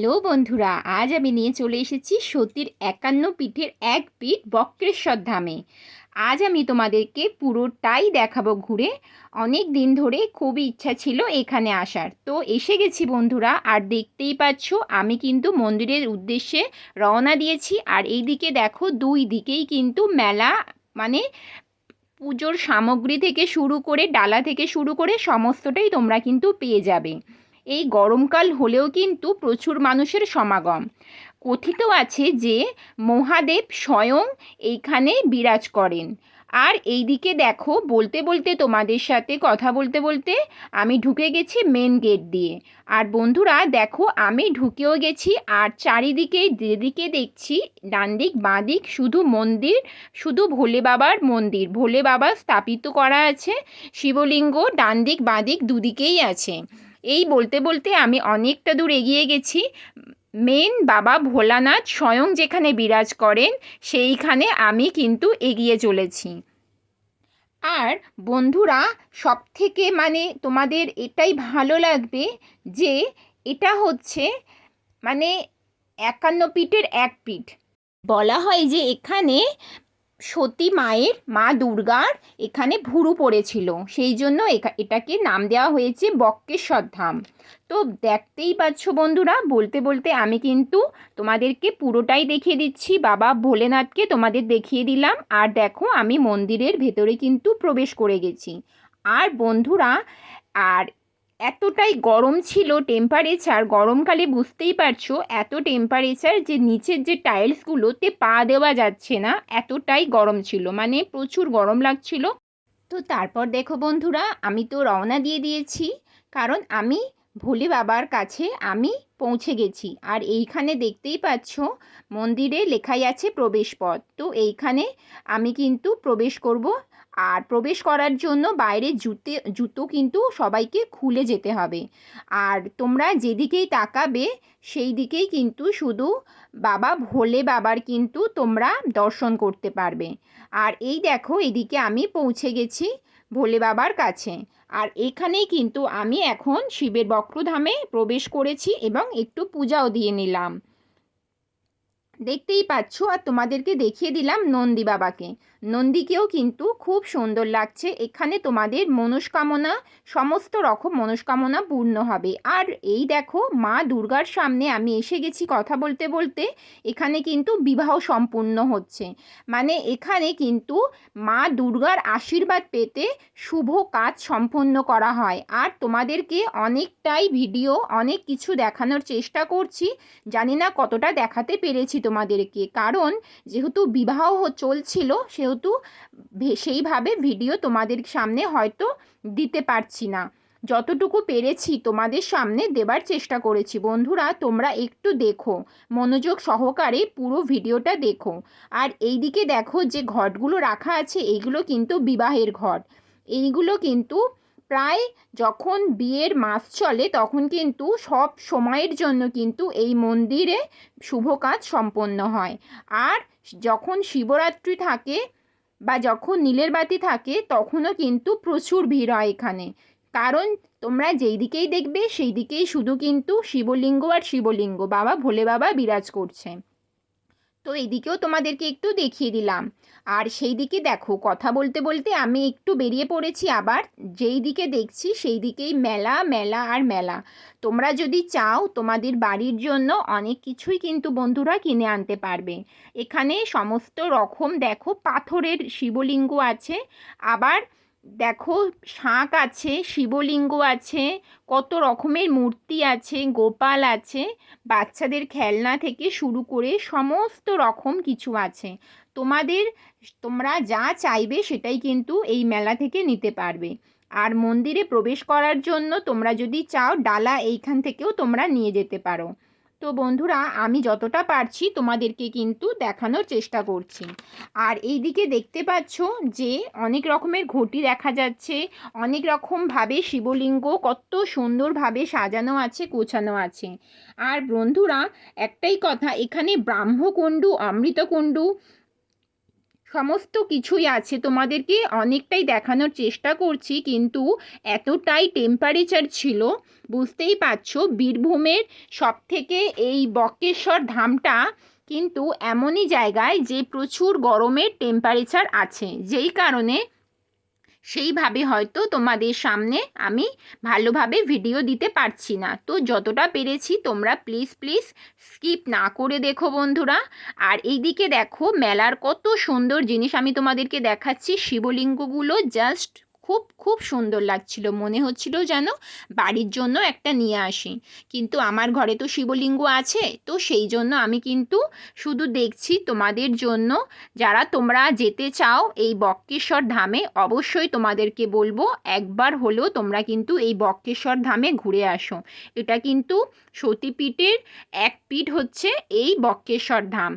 Hello বন্ধুরা, আজ আমি নিয়ে চলে এসেছি সতীর একান্ন পিঠের এক পিঠ বক্রেশ্বর ধামে। আজ আমি তোমাদেরকে পুরোটাই দেখাবো ঘুরে। অনেক দিন ধরে খুবই ইচ্ছা ছিল এখানে আসার। তো এসে গেছি বন্ধুরা, আর দেখতেই পাচ্ছ আমি কিন্তু মন্দিরের উদ্দেশ্যে রওনা দিয়েছি। আর এই দিকে দেখো দুই দিকেই কিন্তু মেলা মানে পুজোর সামগ্রী থেকে শুরু করে, ডালা থেকে শুরু করে সমস্তটাই তোমরা কিন্তু পেয়ে যাবে। এই গরমকাল হলেও কিন্তু প্রচুর মানুষের সমাগম। কথিত আছে যে মহাদেব স্বয়ং এইখানে বিরাজ করেন। আর এইদিকে দেখো, বলতে বলতে তোমাদের সাথে কথা বলতে বলতে আমি ঢুকে গেছি মেন গেট দিয়ে। আর বন্ধুরা, দেখো, আমি ঢুকেও গেছি আর চারিদিকে যেদিকে দেখছি ডান দিক বাঁ দিক শুধু মন্দির, শুধু ভোলে বাবার মন্দির। ভোলে বাবা স্থাপিত করা আছে, শিবলিঙ্গ ডান দিক বাঁ দিক দুদিকেই আছে। এই বলতে বলতে আমি অনেকটা দূর এগিয়ে গেছি। মেন বাবা ভোলানাথ স্বয়ং যেখানে বিরাজ করেন, সেইখানে আমি কিন্তু এগিয়ে চলেছি। আর বন্ধুরা সব থেকে মানে তোমাদের এটাই ভালো লাগবে যে এটা হচ্ছে মানে একান্ন পিঠের এক পিঠ। বলা হয় যে এখানে সতী মায়ের মা দুর্গার এখানে ভুরু পড়েছিল। সেই জন্য এটাকে নাম দেওয়া হয়েছে বক্রেশ্বর ধাম। তো দেখতেই পাচ্ছ বন্ধুরা, বলতে বলতে আমি কিন্তু তোমাদেরকে পুরোটাই দেখিয়ে দিচ্ছি। বাবা ভোলেনাথকে তোমাদের দেখিয়ে দিলাম। আর দেখো, আমি মন্দিরের ভেতরে কিন্তু প্রবেশ করে গেছি। আর বন্ধুরা, আর এতটাই গরম ছিল টেম্পারেচার গরমকালে বুঝতেই পারছ, এত টেম্পারেচার যে নিচের যে টাইলসগুলোতে পা দেওয়া যাচ্ছে না, এতটাই গরম ছিল মানে প্রচুর গরম লাগছিল। তো তারপর দেখো বন্ধুরা, আমি তো রওনা দিয়ে দিয়েছি, কারণ আমি ভোলে বাবার কাছে আমি পৌঁছে গেছি। আর এইখানে দেখতেই পাচ্ছ, মন্দিরে লেখাই আছে প্রবেশপথ, তো এইখানে আমি কিন্তু প্রবেশ করব আর প্রবেশ করার জন্য বাইরে জুতে, জুতো কিন্তু সবাইকে খুলে যেতে হবে। আর তোমরা যেদিকেই তাকাবে সেই দিকেই কিন্তু শুধু বাবা, ভোলে বাবার কিন্তু তোমরা দর্শন করতে পারবে। আর এই দেখো, এদিকে আমি পৌঁছে গেছি ভোলে বাবার কাছে। আর এখানেই কিন্তু আমি এখন শিবের বক্রধামে প্রবেশ করেছি এবং একটু পূজাও দিয়ে নিলাম। দেখতেই পাচ্ছ, আর তোমাদেরকে দেখিয়ে দিলাম নন্দী বাবাকে। নন্দীকেও কিন্তু খুব সুন্দর লাগছে। এখানে তোমাদের মনস্কামনা, সমস্ত রকম মনস্কামনা পূর্ণ হবে। আর এই দেখো, মা দুর্গার সামনে আমি এসে গেছি কথা বলতে বলতে। এখানে কিন্তু বিবাহ সম্পূর্ণ হচ্ছে। মানে এখানে কিন্তু মা দুর্গার আশীর্বাদ পেতে শুভ কাজ সম্পন্ন করা হয়। আর তোমাদেরকে অনেকটাই ভিডিও, অনেক কিছু দেখানোর চেষ্টা করছি। জানি না কতটা দেখাতে পেরেছি তোমাদেরকে। কারণ যেহেতু বিবাহ চলছিল, সেহেতু ভে- সেইভাবে ভিডিও তোমাদের সামনে হয়তো দিতে পারছি না। যতটুকু পেরেছি তোমাদের সামনে দেবার চেষ্টা করেছি। বন্ধুরা, তোমরা একটু দেখো। মনোযোগ সহকারে পুরো ভিডিওটা দেখো। আর এইদিকে দেখো যে ঘটগুলো রাখা আছে, এইগুলো কিন্তু বিবাহের ঘট। এইগুলো কিন্তু প্রায় যখন বিয়ের মাস চলে, তখন কিন্তু সব সময়ের জন্য কিন্তু এই মন্দিরে শুভ কাজ সম্পন্ন হয়। আর যখন শিবরাত্রি থাকে বা যখন নীলের বাতি থাকে, তখনও কিন্তু প্রচুর ভিড় হয় এখানে। কারণ তোমরা যেই দিকেই দেখবে, সেই দিকেই শুধু কিন্তু শিবলিঙ্গ আর শিবলিঙ্গ। বাবা, ভোলে বাবা বিরাজ করছে। তো এইদিকেও তোমাদেরকে একটু দেখিয়ে দিলাম। আর সেই দিকে দেখো, কথা বলতে বলতে আমি একটু বেরিয়ে পড়েছি আবার। যেই দিকে দেখছি সেই দিকেই মেলা মেলা আর মেলা। তোমরা যদি চাও তোমাদের বাড়ির জন্য অনেক কিছুই কিন্তু বন্ধুরা কিনে আনতে পারবে। এখানে সমস্ত রকম দেখো পাথরের শিবলিঙ্গ আছে। আবার দেখো, শাঁখ আছে, শিবলিঙ্গ আছে, কত রকমের মূর্তি আছে, গোপাল আছে, বাচ্চাদের খেলনা থেকে শুরু করে সমস্ত রকম কিছু আছে। তোমাদের, তোমরা যা চাইবে সেটাই কিন্তু এই মেলা থেকে নিতে পারবে। আর মন্দিরে প্রবেশ করার জন্য তোমরা যদি চাও, ডালা এইখান থেকেও তোমরা নিয়ে যেতে পারো। তো বন্ধুরা, আমি যতটা পারছি তোমাদেরকে কিন্তু দেখানোর চেষ্টা করছি। আর এই দিকে দেখতে পাচ্ছ যে অনেক রকমের ঘটি দেখা যাচ্ছে, অনেক রকমভাবে শিবলিঙ্গ, কত সুন্দরভাবে সাজানো আছে, গোছানো আছে। আর বন্ধুরা, একটাই কথা, এখানে ব্রাহ্মকুণ্ডু, অমৃতকুণ্ডু সমস্ত কিছুই আছে। তোমাদেরকে অনেকটাই দেখানোর চেষ্টা করছি, কিন্তু এতটাই টেম্পারেচার ছিল, বুঝতেই পারছ? বীরভূমের সব থেকে এই বক্রেশ্বর ধামটা কিন্তু এমনই জায়গায় যে প্রচুর গরমের টেম্পারেচার আছে। যেই কারণে সেইভাবে হয়তো তোমাদের সামনে আমি ভালোভাবে ভিডিও দিতে পারছি না। তো যতটা পেরেছি তোমরা প্লিজ প্লিজ স্কিপ না করে দেখো বন্ধুরা। আর এইদিকে দেখো, মেলার কত সুন্দর জিনিস আমি তোমাদেরকে দেখাচ্ছি। শিবলিঙ্গগুলো জাস্ট খুব খুব সুন্দর লাগছিল। মনে হচ্ছিল যেন বাড়ির জন্য একটা নিয়ে আসি। কিন্তু আমার ঘরে তো শিবলিঙ্গ আছে, তো সেই জন্য আমি কিন্তু শুধু দেখছি তোমাদের জন্য। যারা তোমরা যেতে চাও এই বক্রেশ্বর ধামে, অবশ্যই তোমাদেরকে বলব, একবার হলেও তোমরা কিন্তু এই বক্রেশ্বর ধামে ঘুরে আসো। এটা কিন্তু সতীপীঠের এক পিঠ হচ্ছে এই বক্রেশ্বর ধাম।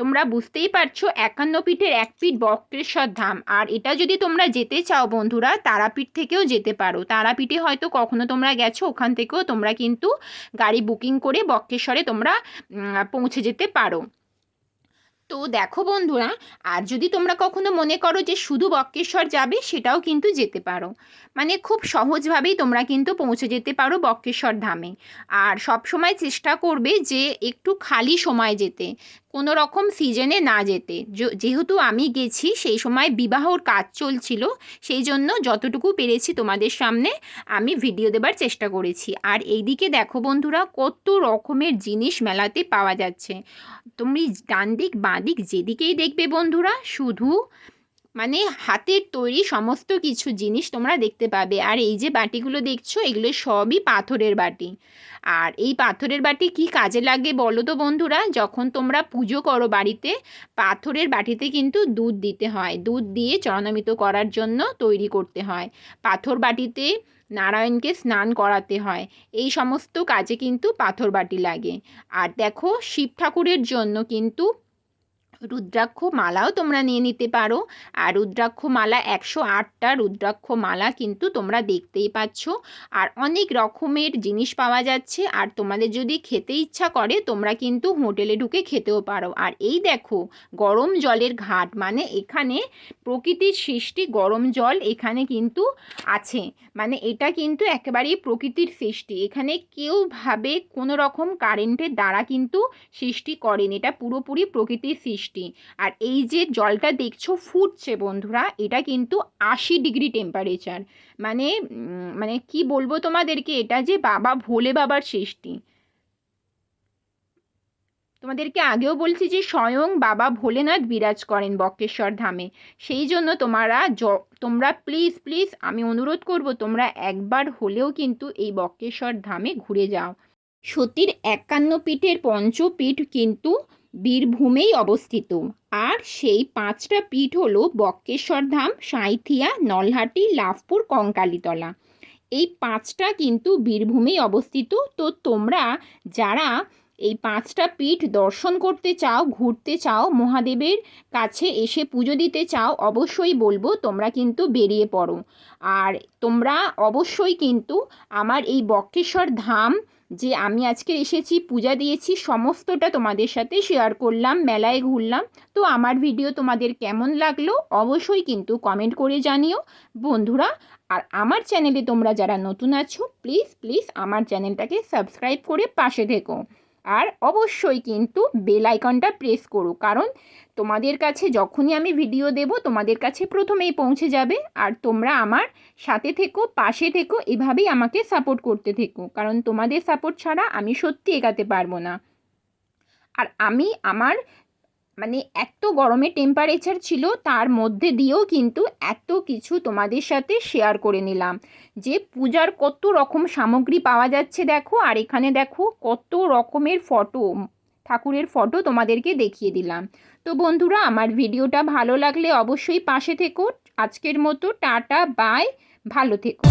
তোমরা বুঝতেই পারছ একান্ন পিঠের এক পিঠ বক্রেশ্বর ধাম। আর এটা যদি তোমরা যেতে চাও বন্ধুরা, তারাপীঠ থেকেও যেতে পারো। তারাপীঠে হয়তো কখনো তোমরা গেছো, ওখান থেকেও তোমরা কিন্তু গাড়ি বুকিং করে বক্রেশ্বরে তোমরা পৌঁছে যেতে পারো। তো দেখো বন্ধুরা, আর যদি তোমরা কখনো মনে করো যে শুধু বক্রেশ্বর যাবে, সেটাও কিন্তু যেতে পারো। মানে খুব সহজভাবেই তোমরা কিন্তু পৌঁছে যেতে পারো বক্রেশ্বর ধামে। আর সব সময় চেষ্টা করবে যে একটু খালি সময় যেতে। কোনো রকম সিজনে না যেতে। যেহেতু আমি গেছি, সেই সময় বিবাহর কাজ চলছিল, সেই জন্য যতটুকু পেরেছি তোমাদের সামনে, আমি ভিডিও দেবার চেষ্টা করেছি। আর এইদিকে দেখো বন্ধুরা, কত রকমের জিনিস মেলাতে পাওয়া যাচ্ছে। তুমি ডান দিক বাঁ দিক যেদিকেই দেখবে বন্ধুরা, শুধু মানে হাতের তৈরি সমস্ত কিছু জিনিস তোমরা দেখতে পাবে। আর এই যে বাটিগুলো দেখছ, এগুলো সবই পাথরের বাটি। আর এই পাথরের বাটি কি কাজে লাগে বলো তো বন্ধুরা? যখন তোমরা পুজো করো বাড়িতে, পাথরের বাটিতে কিন্তু দুধ দিতে হয়। দুধ দিয়ে চরণামিত করার জন্য তৈরি করতে হয়। পাথর বাটিতে নারায়ণকে স্নান করাতে হয়। এই সমস্ত কাজে কিন্তু পাথর বাটি লাগে। আর দেখো, শিব ঠাকুরের জন্য কিন্তু রুদ্রাক্ষ মালাও তোমরা নিয়ে নিতে পারো। আর রুদ্রাক্ষ মালা একশো আটটা রুদ্রাক্ষ মালা কিন্তু তোমরা দেখতেই পাচ্ছ। আর অনেক রকমের জিনিস পাওয়া যাচ্ছে। আর তোমাদের যদি খেতে ইচ্ছা করে, তোমরা কিন্তু হোটেলে ঢুকে খেতেও পারো। আর এই দেখো, গরম জলের ঘাট। মানে এখানে প্রকৃতির সৃষ্টি গরম জল এখানে কিন্তু আছে। মানে এটা কিন্তু একেবারেই প্রকৃতির সৃষ্টি। এখানে কেউ ভাবে কোনো রকম কারেন্টের দ্বারা কিন্তু সৃষ্টি করেন। এটা পুরোপুরি প্রকৃতির সৃষ্টি। আর এই যে জলটা দেখছ ফুটছে বন্ধুরা, এটা কিন্তু আশি ডিগ্রি টেম্পারেচার মানে মানে কি বলব তোমাদেরকে, এটা যে বাবা ভোলে বাবার সৃষ্টি। তোমাদেরকে আগেও বলছি যে স্বয়ং বাবা ভোলেনাথ বিরাজ করেন বক্রেশ্বর ধামে। সেই জন্য তোমরা য তোমরা প্লিজ প্লিজ আমি অনুরোধ করব তোমরা একবার হলেও কিন্তু এই বক্রেশ্বর ধামে ঘুরে যাও। সতীর একান্ন পীঠের পঞ্চপীঠ কিন্তু বীরভূমেই অবস্থিত। আর সেই পাঁচটা পীঠ হল বক্রেশ্বর ধাম, সাঁইথিয়া, নলহাটি, লাভপুর, কঙ্কালীতলা। এই পাঁচটা কিন্তু বীরভূমেই অবস্থিত। তো তোমরা যারা এই পাঁচটা পীঠ দর্শন করতে চাও, ঘুরতে চাও, মহাদেবের কাছে এসে পুজো দিতে চাও, অবশ্যই বলব তোমরা কিন্তু বেরিয়ে পড়ো। আর তোমরা অবশ্যই কিন্তু আমার এই বক্রেশ্বর ধাম যে আমি আজকে এসেছি, পূজা দিয়েছি, সমস্তটা তোমাদের সাথে শেয়ার করলাম, মেলায় ঘুরলাম। তো আমার ভিডিও তোমাদের কেমন লাগল অবশ্যই কিন্তু কমেন্ট করে জানিও। বন্ধুরা, আর আমার চ্যানেলে তোমরা যারা নতুন আছো প্লিজ প্লিজ আমার চ্যানেলটাকে সাবস্ক্রাইব করে পাশে থেকো। আর অবশ্যই কিন্তু বেল আইকনটা প্রেস করো। কারণ তোমাদের কাছে যখনই আমি ভিডিও দেব, তোমাদের কাছে প্রথমেই পৌঁছে যাবে। আর তোমরা আমার সাথে থেকো, পাশে থেকো, এভাবেই আমাকে সাপোর্ট করতে থেকো। কারণ তোমাদের সাপোর্ট ছাড়া আমি সত্যি এগাতে পারব না। আর আমি আমার মানে এত গরমে টেম্পারেচার ছিল, তার মধ্যে দিয়েও কিন্তু এত কিছু তোমাদের সাথে শেয়ার করে নিলাম। যে পূজার কত রকম সামগ্রী পাওয়া যাচ্ছে দেখো, আর এখানে দেখো কত রকমের ফটো ঠাকুরের ফটো তোমাদেরকে দেখিয়ে দিলাম। তো বন্ধুরা, আমার ভিডিওটা ভালো লাগলে অবশ্যই পাশে থেকো। আজকের মতো টাটা বাই ভালো থেকো।